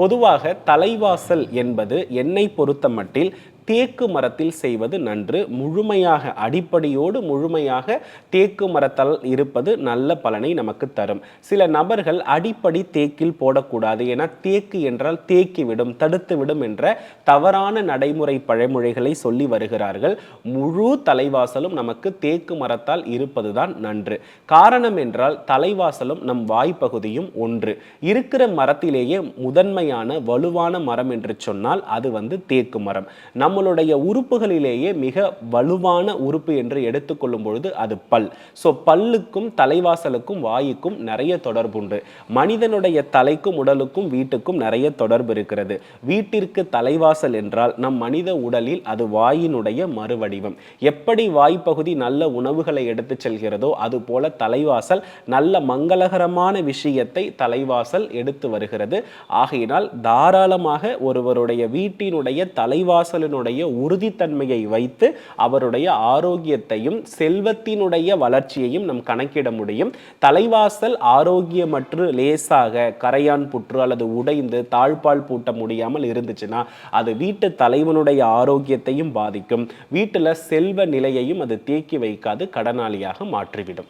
பொதுவாக தலைவாசல் என்பது என்னை பொறுத்த மட்டில் தேக்கு மரத்தில் செய்வது நன்று. முழுமையாக அடிப்படையோடு முழுமையாக தேக்கு மரத்தால் இருப்பது நல்ல பலனை நமக்கு தரும். சில நபர்கள் அடிப்படை தேக்கில் போடக்கூடாது. என தேக்கு என்றால் தேக்கி விடும் தடுத்து விடும் என்ற தவறான நடைமுறை பழமொழிகளை சொல்லி வருகிறார்கள். முழு தலைவாசலும் நமக்கு தேக்கு மரத்தால் இருப்பதுதான் நன்று. காரணம் என்றால் தலைவாசலும் நம் வாய்ப்பகுதியும் ஒன்று. இருக்கிற மரத்திலேயே முதன்மையான வலுவான மரம் என்று சொன்னால் அது வந்து தேக்கு மரம். நம்மளுடைய உறுப்புகளிலேயே மிக வலுவான உறுப்பு என்று எடுத்துக்கொள்ளும் பொழுது அது பல். ஸோ பல்லுக்கும் தலைவாசலுக்கும் வாய்க்கும் நிறைய தொடர்பு உண்டு. மனிதனுடைய தலைக்கும் உடலுக்கும் வீட்டுக்கும் நிறைய தொடர்பு இருக்கிறது. வீட்டிற்கு தலைவாசல் என்றால் நம் மனித உடலில் அது வாயினுடைய மறுவடிவம். எப்படி வாய்ப்பகுதி நல்ல உணவுகளை எடுத்து செல்கிறதோ அது போல தலைவாசல் நல்ல மங்களகரமான விஷயத்தை தலைவாசல் எடுத்து வருகிறது. ஆகையினால் தாராளமாக ஒருவருடைய வீட்டினுடைய தலைவாசலினுடைய உறுதித்தன்மையை வைத்து அவருடைய ஆரோக்கியத்தையும் செல்வத்தினுடைய வளர்ச்சியையும் நம் கணக்கிட முடியும். தலைவாசல் ஆரோக்கியமற்று லேசாக கரையான் புற்று அல்லது உடைந்து தாழ்பால் பூட்ட முடியாமல் இருந்துச்சுன்னா அது வீட்டு தலைவனுடைய ஆரோக்கியத்தையும் பாதிக்கும். வீட்டில் செல்வ நிலையையும் அது தேக்கி வைக்காது கடனாளியாக மாற்றிவிடும்.